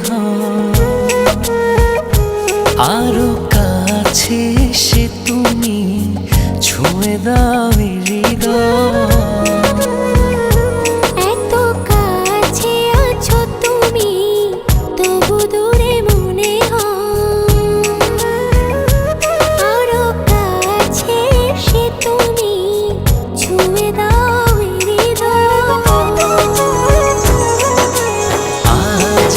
হ্যাঁ। আরও কাছে সে তুমি ছুঁয়ে দাও এত কাছে আছো তুমি তবু দূরে মনে আরও কাছে সে তুমি ছুঁয়ে দাও আজ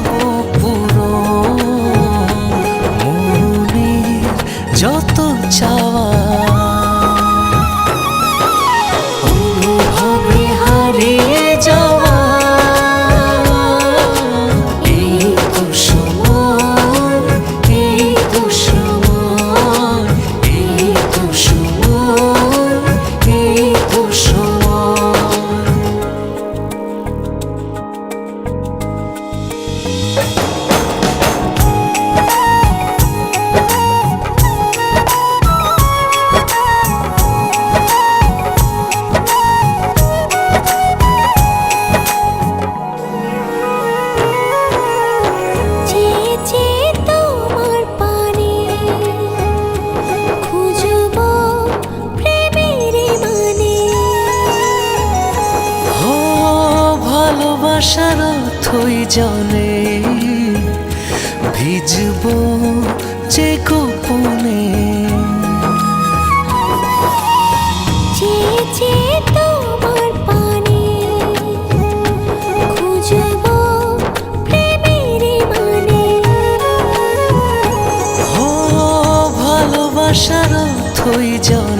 Gaúcho. আশার থই জলে ভিজব যে গোপনে। ভালোবাসার থই জলে